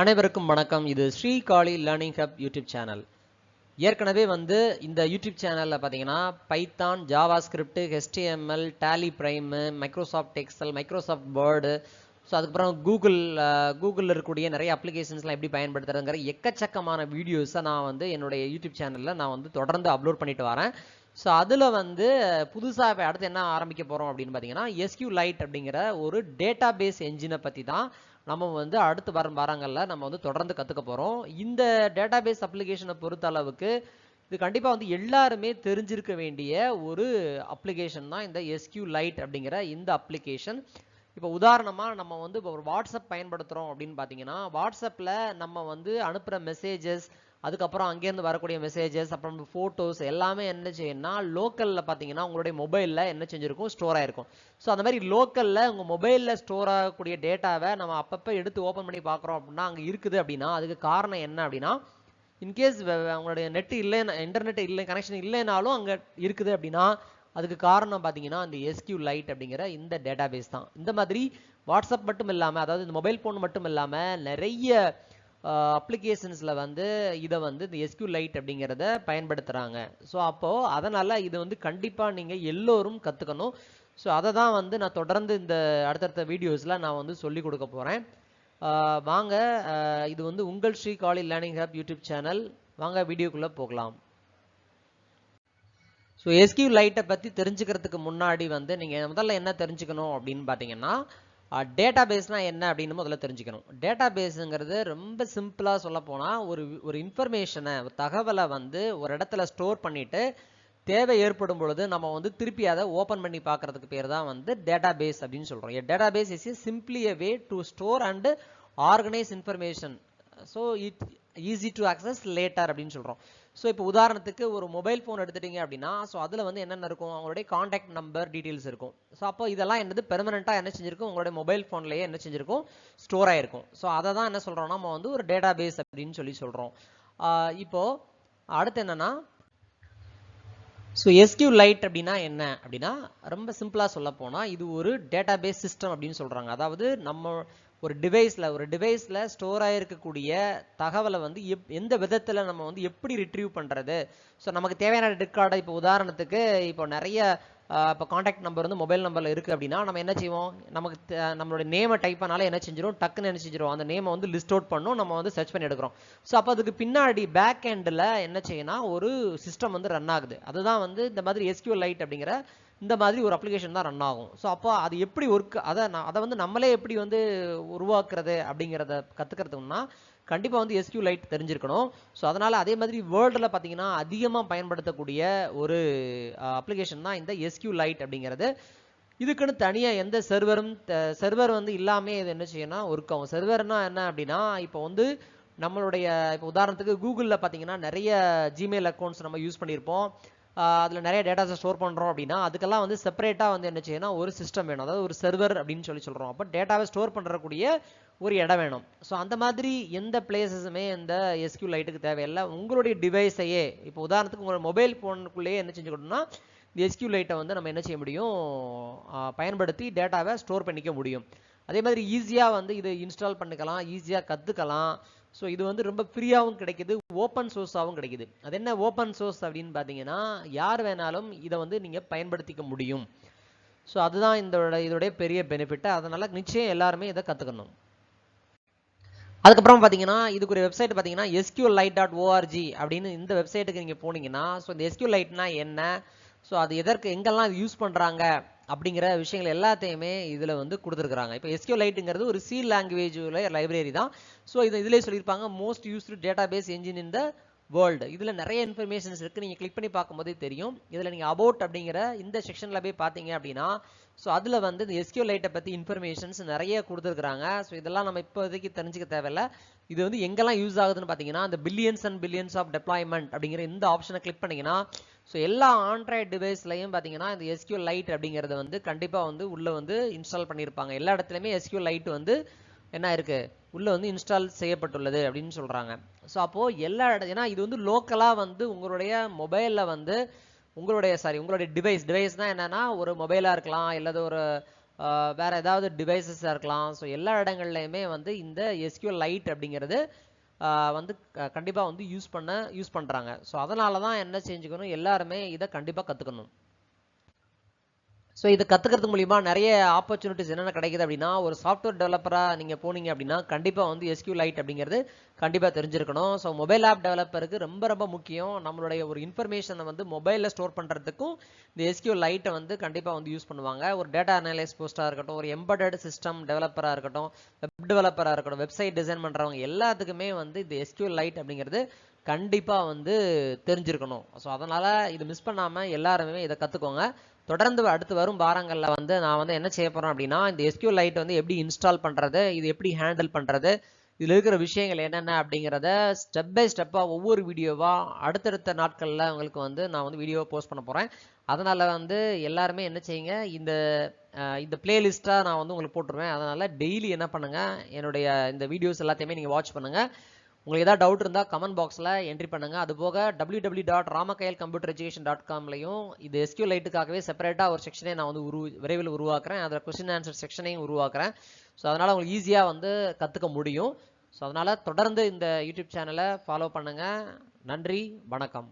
அனைவருக்கும் வணக்கம். இது Sri Kali learning hub YouTube channel ஏற்கனவே வந்து இந்த யூடியூப் சேனலில் பார்த்தீங்கன்னா Python JavaScript HTML Tally prime Microsoft Excel Microsoft Word so அதுக்கப்புறம் கூகுள் கூகுளில் இருக்கக்கூடிய நிறைய அப்ளிகேஷன்ஸ்லாம் எப்படி பயன்படுத்துறதுங்கிற எக்கச்சக்கமான வீடியோஸை நான் வந்து என்னுடைய யூடியூப் சேனலில் நான் வந்து தொடர்ந்து அப்லோட் பண்ணிட்டு வரேன். ஸோ அதில் வந்து புதுசாக இப்போ அடுத்து என்ன ஆரம்பிக்க போகிறோம் அப்படின்னு பார்த்தீங்கன்னா எஸ்கியூ லைட் அப்படிங்கிற ஒரு டேட்டா பேஸ் என்ஜினை பற்றி தான் நம்ம வந்து அடுத்து வரும் வாரங்களில் நம்ம வந்து தொடர்ந்து கற்றுக்க போகிறோம் இந்த டேட்டா பேஸ் அப்ளிகேஷனை பொறுத்த அளவுக்கு இது கண்டிப்பாக வந்து எல்லாருமே தெரிஞ்சிருக்க வேண்டிய ஒரு அப்ளிகேஷன் தான் இந்த எஸ்கியூ லைட் அப்படிங்கிற இந்த அப்ளிகேஷன் இப்போ உதாரணமாக நம்ம வந்து இப்போ ஒரு வாட்ஸ்அப் பயன்படுத்துகிறோம் அப்படின்னு பார்த்தீங்கன்னா வாட்ஸ்அப்பில் நம்ம வந்து அனுப்புகிற மெசேஜஸ் அதுக்கப்புறம் அங்கேருந்து வரக்கூடிய மெசேஜஸ் அப்புறம் ஃபோட்டோஸ் எல்லாமே என்ன செய்யணும்னா லோக்கலில் பார்த்தீங்கன்னா உங்களுடைய மொபைலில் என்ன செஞ்சுருக்கும்? ஸ்டோர் ஆகிருக்கும் ஸோ அந்த மாதிரி லோக்கலில் உங்கள் மொபைலில் ஸ்டோர் ஆகக்கூடிய டேட்டாவை நம்ம அப்பப்போ எடுத்து ஓப்பன் பண்ணி பார்க்குறோம் அப்படின்னா அங்கே இருக்குது அப்படின்னா அதுக்கு காரணம் என்ன அப்படின்னா இன்கேஸ் உங்களுடைய நெட் இல்லைன்னா இன்டர்நெட் இல்லை கனெக்ஷன் இல்லைனாலும் அங்கே இருக்குது அப்படின்னா அதுக்கு காரணம் பார்த்தீங்கன்னா அந்த எஸ்கியூ லைட் அப்படிங்கிற இந்த டேட்டா பேஸ் தான். இந்த மாதிரி வாட்ஸ்அப் மட்டும் இல்லாமல் அதாவது இந்த மொபைல் ஃபோன் மட்டும் இல்லாமல் நிறைய அப்ளிகேஷன்ஸில் வந்து இதை வந்து இந்த எஸ்கியூ லைட் அப்படிங்கிறத பயன்படுத்துகிறாங்க ஸோ அப்போது அதனால் இது வந்து கண்டிப்பாக நீங்கள் எல்லோரும் கற்றுக்கணும் ஸோ அதை தான் வந்து நான் தொடர்ந்து இந்த அடுத்தடுத்த வீடியோஸில் நான் வந்து சொல்லிக் கொடுக்க போகிறேன் வாங்க இது வந்து உங்கள் ஸ்ரீ காலி லேர்னிங் ஹப் யூடியூப் சேனல் வாங்க வீடியோக்குள்ளே போகலாம். ஸோ எஸ்கியூ லைட்டை பற்றி தெரிஞ்சுக்கிறதுக்கு முன்னாடி வந்து நீங்கள் முதல்ல என்ன தெரிஞ்சுக்கணும் அப்படின்னு பார்த்தீங்கன்னா டேட்டா பேஸ்னால் என்ன அப்படின்னு முதல்ல தெரிஞ்சுக்கணும். டேட்டா பேஸுங்கிறது ரொம்ப சிம்பிளாக சொல்ல போனால் ஒரு ஒரு இன்ஃபர்மேஷனை ஒரு தகவலை வந்து ஒரு இடத்துல ஸ்டோர் பண்ணிவிட்டு தேவை ஏற்படும் பொழுது நம்ம வந்து திருப்பி அதை ஓப்பன் பண்ணி பார்க்கறதுக்கு பேர் தான் வந்து டேட்டா பேஸ் அப்படின்னு சொல்கிறோம் database is simply way to store and organise information so it easy to access later அப்படின்னு சொல்கிறோம் ஸோ இப்போ உதாரணத்துக்கு ஒரு மொபைல் ஃபோன் எடுத்துட்டீங்க அப்படின்னா ஸோ அதில் வந்து என்னென்ன இருக்கும்? அவங்களுடைய காண்டாக்ட் நம்பர் டீட்டெயில்ஸ் இருக்கும். ஸோ அப்போ இதெல்லாம் என்னது? பெர்மனெண்ட்டாக என்ன செஞ்சிருக்கும்? உங்களுடைய மொபைல் ஃபோன்லேயே என்ன செஞ்சிருக்கும்? ஸ்டோர் ஆகிருக்கும் ஸோ அதை தான் என்ன சொல்கிறோம் நம்ம வந்து ஒரு டேட்டா பேஸ் அப்படின்னு சொல்லி சொல்கிறோம் இப்போது அடுத்து என்னென்னா ஸோ எஸ்கியூ லைட் அப்படின்னா என்ன? அப்படின்னா ரொம்ப சிம்பிளாக சொல்ல போனால் இது ஒரு டேட்டா பேஸ் சிஸ்டம் அப்படின்னு சொல்கிறாங்க அதாவது நம்ம ஒரு டிவைஸில் ஒரு டிவைஸில் ஸ்டோர் ஆகிருக்கக்கூடிய தகவலை வந்து எப் எந்த விதத்தில் நம்ம வந்து எப்படி ரிட்ரீவ் பண்ணுறது ஸோ நமக்கு தேவையான டெபிட் கார்டை இப்போ உதாரணத்துக்கு இப்போ நிறைய இப்போ காண்டாக்ட் நம்பர் வந்து மொபைல் நம்பரில் இருக்குது அப்படின்னா நம்ம என்ன செய்வோம்? நமக்கு நம்மளுடைய நேமை டைப் பண்ணாலே என்ன செஞ்சிடும் டக்குன்னு என்ன செஞ்சிடும் அந்த நேமை வந்து லிஸ்ட் அவுட் பண்ணும் நம்ம வந்து சர்ச் பண்ணி எடுக்கிறோம். ஸோ அப்போ அதுக்கு பின்னாடி பேக் எண்டில் என்ன செய்யணும் ஒரு சிஸ்டம் வந்து ரன் ஆகுது. அதுதான் வந்து இந்த மாதிரி எஸ்கியூ லைட் அப்படிங்கிற இந்த மாதிரி ஒரு அப்ளிகேஷன் தான் ரன் ஆகும். ஸோ அப்போ அது எப்படி ஒர்க் அதை நான் அதை வந்து நம்மளே எப்படி வந்து உருவாக்குறது அப்படிங்கிறத கற்றுக்கிறதுனா கண்டிப்பாக வந்து எஸ்கியூ லைட் தெரிஞ்சிருக்கணும். ஸோ அதனால் அதே மாதிரி வேர்ல்டில் பார்த்தீங்கன்னா அதிகமாக பயன்படுத்தக்கூடிய ஒரு அப்ளிகேஷன் தான் இந்த எஸ்கியூ லைட் அப்படிங்கிறது. இதுக்குன்னு தனியாக எந்த சர்வரும் சர்வர் வந்து இல்லாமல் இது என்ன செய்யணும்னா ஒர்க் ஆகும். சர்வர்னா என்ன அப்படின்னா இப்போ வந்து நம்மளுடைய இப்போ உதாரணத்துக்கு கூகுளில் பார்த்தீங்கன்னா நிறைய ஜிமெயில் அக்கௌண்ட்ஸ் நம்ம யூஸ் பண்ணியிருப்போம் அதில் நிறைய டேட்டாஸை ஸ்டோர் பண்ணுறோம் அப்படின்னா அதுக்கெல்லாம் வந்து செப்பரேட்டாக வந்து என்ன செய்யணும் ஒரு சிஸ்டம் வேணும். அதாவது ஒரு சர்வர் அப்படின்னு சொல்லி சொல்கிறோம் அப்போ டேட்டாவை ஸ்டோர் பண்ணுறக்கூடிய ஒரு இடம் வேணும். ஸோ அந்த மாதிரி எந்த பிளேசஸுமே இந்த எஸ்கியூ லைட்டுக்கு தேவையில்லை. உங்களுடைய டிவைஸையே இப்போ உதாரணத்துக்கு உங்களோட மொபைல் ஃபோனுக்குள்ளேயே என்ன செஞ்சுக்கணும்னா இந்த எஸ்கியூ லைட்டை வந்து நம்ம என்ன செய்ய முடியும்? பயன்படுத்தி டேட்டாவை ஸ்டோர் பண்ணிக்க முடியும். அதே மாதிரி ஈஸியாக வந்து இதை இன்ஸ்டால் பண்ணிக்கலாம். ஈஸியாக கற்றுக்கலாம் ஸோ இது வந்து ரொம்ப ஃப்ரீயாகவும் கிடைக்குது ஓப்பன் சோர்ஸாகவும் கிடைக்குது. அது என்ன ஓப்பன் சோர்ஸ் அப்படின்னு பார்த்தீங்கன்னா யார் வேணாலும் இதை வந்து நீங்கள் பயன்படுத்திக்க முடியும். ஸோ அதுதான் இதோட இதோடைய பெரிய பெனிஃபிட்டு அதனால் நிச்சயம் எல்லாருமே இதை கற்றுக்கணும் அதுக்கப்புறம் பார்த்தீங்கன்னா இதுக்கு ஒரு வெப்சைட் பார்த்தீங்கன்னா எஸ்கியூ லைட் டாட் ஓஆர்ஜி அப்படின்னு இந்த வெப்சைட்டுக்கு நீங்கள் போனீங்கன்னா ஸோ இந்த எஸ்கியூ லைட்னா என்ன? ஸோ அது எதற்கு எங்கெல்லாம் யூஸ் பண்ணுறாங்க அப்படிங்கிற விஷயங்கள் எல்லாத்தையுமே இதில் வந்து கொடுத்துருக்குறாங்க. இப்போ எஸ்கியூ லைட்டுங்கிறது ஒரு சி லாங்குவேஜ் லைப்ரரி தான். ஸோ இது இதிலே சொல்லியிருப்பாங்க most used database engine இந்த வேர்ல்டு இதில் நிறைய இன்ஃபர்மேஷன்ஸ் இருக்குது நீங்கள் கிளிக் பண்ணி பார்க்கும்போதே தெரியும். இதில் நீங்கள் அபவுட் அப்படிங்கிற இந்த செக்ஷனில் போய் பார்த்தீங்க அப்படின்னா ஸோ அதில் வந்து இந்த எஸ்கியூ லைட்டை பற்றி இன்ஃபர்மேஷன்ஸ் நிறைய கொடுத்துருக்குறாங்க. ஸோ இதெல்லாம் நம்ம இப்போதைக்கு தெரிஞ்சுக்க தேவையில்ல. இது வந்து எங்கெல்லாம் யூஸ் ஆகுதுன்னு பார்த்தீங்கன்னா இந்த billions and billions of deployment அப்படிங்கிற இந்த ஆப்ஷனை கிளிக் பண்ணிங்கன்னா ஸோ எல்லா ஆண்ட்ராய்டு டிவைஸ்லையும் பார்த்தீங்கன்னா இந்த எஸ்கியூ லைட் அப்படிங்கிறத வந்து கண்டிப்பாக வந்து உள்ளே வந்து இன்ஸ்டால் பண்ணியிருப்பாங்க எல்லா இடத்துலையுமே எஸ்கியூ லைட் வந்து என்ன இருக்குது உள்ளே வந்து இன்ஸ்டால் செய்யப்பட்டுள்ளது அப்படின்னு சொல்கிறாங்க ஸோ அப்போது எல்லா இட ஏன்னா இது வந்து லோக்கலாக வந்து உங்களுடைய மொபைலில் வந்து உங்களுடைய சாரி உங்களுடைய டிவைஸ் டிவைஸ் தான் என்னென்னா ஒரு மொபைலாக இருக்கலாம் இல்லாத ஒரு வேறு ஏதாவது டிவைசஸாக இருக்கலாம். ஸோ எல்லா இடங்கள்லையுமே வந்து இந்த எஸ்கியூ லைட் அப்படிங்கிறது வந்து கண்டிப்பாக வந்து யூஸ் பண்ண யூஸ் பண்ணுறாங்க ஸோ அதனால தான் என்ன செஞ்சுக்கணும்? எல்லாருமே இதை கண்டிப்பாக கற்றுக்கணும் ஸோ இதை கற்றுக்கிறது மூலிமா நிறைய ஆப்பர்ச்சுனிட்டிஸ் என்னென்ன கிடைக்குது அப்படின்னா ஒரு சாஃப்ட்வேர் டெவலப்பராக நீங்கள் போனீங்க அப்படின்னா கண்டிப்பாக வந்து எஸ்கியூ லைட் அப்படிங்கிறது கண்டிப்பாக தெரிஞ்சிருக்கணும். ஸோ மொபைல் ஆப் டெவலப்பருக்கு ரொம்ப ரொம்ப முக்கியம். நம்மளுடைய ஒரு இன்ஃபர்மேஷனை வந்து மொபைலில் ஸ்டோர் பண்ணுறதுக்கும் இந்த எஸ்கியூ லைட்டை வந்து கண்டிப்பாக வந்து யூஸ் பண்ணுவாங்க. ஒரு டேட்டா அனலைஸ் போஸ்ட்டாக இருக்கட்டும் ஒரு எம்பர்டட் சிஸ்டம் டெவலப்பராக இருக்கட்டும் வெப் டெவலப்பராக இருக்கட்டும் வெப்சைட் டிசைன் பண்ணுறவங்க எல்லாத்துக்குமே வந்து இந்த எஸ்கியூ லைட் அப்படிங்கிறது கண்டிப்பாக வந்து தெரிஞ்சிருக்கணும். ஸோ அதனால் இது மிஸ் பண்ணாமல் எல்லாருமே இதை கற்றுக்கோங்க தொடர்ந்து அடுத்து வரும் வாரங்களில் வந்து நான் வந்து என்ன செய்ய போகிறேன் அப்படின்னா இந்த எஸ்கியூ லைட் வந்து எப்படி இன்ஸ்டால் பண்ணுறது இது எப்படி ஹேண்டில் பண்ணுறது இதில் இருக்கிற விஷயங்கள் என்னென்ன அப்படிங்கிறத ஸ்டெப் பை ஸ்டெப்பாக ஒவ்வொரு வீடியோவாக அடுத்தடுத்த நாட்களில் உங்களுக்கு வந்து நான் வந்து வீடியோவை போஸ்ட் பண்ண போகிறேன் அதனால் வந்து எல்லாருமே என்ன செய்யுங்க இந்த இந்த பிளேலிஸ்ட்டாக நான் வந்து உங்களுக்கு போட்டுருவேன். அதனால் டெய்லி என்ன பண்ணுங்கள் என்னுடைய இந்த வீடியோஸ் எல்லாத்தையுமே நீங்கள் வாட்ச் பண்ணுங்கள் உங்களுக்கு ஏதாவது டவுட் இருந்தால் கமெண்ட் பாக்ஸில் என்ட்ரி பண்ணுங்கள் அது போக டபிள்யூ டபிள்யூ டாட் ராமகையல் கம்ப்யூட்டர் எஜுகேஷன் டாட் காம்லையும் இது எஸ்கியூ லைட்டுக்காகவே செப்பரேட்டாக ஒரு செக்ஷனே நான் வந்து உரு விரைவில் உருவாக்குறேன். அதில் கொஸ்டின் ஆன்சர் செக்ஷனையும் உருவாக்குறேன். ஸோ அதனால் உங்களுக்கு ஈஸியாக வந்து கற்றுக்க முடியும். ஸோ அதனால் தொடர்ந்து இந்த யூடியூப் சேனலை ஃபாலோ பண்ணுங்கள் நன்றி வணக்கம்.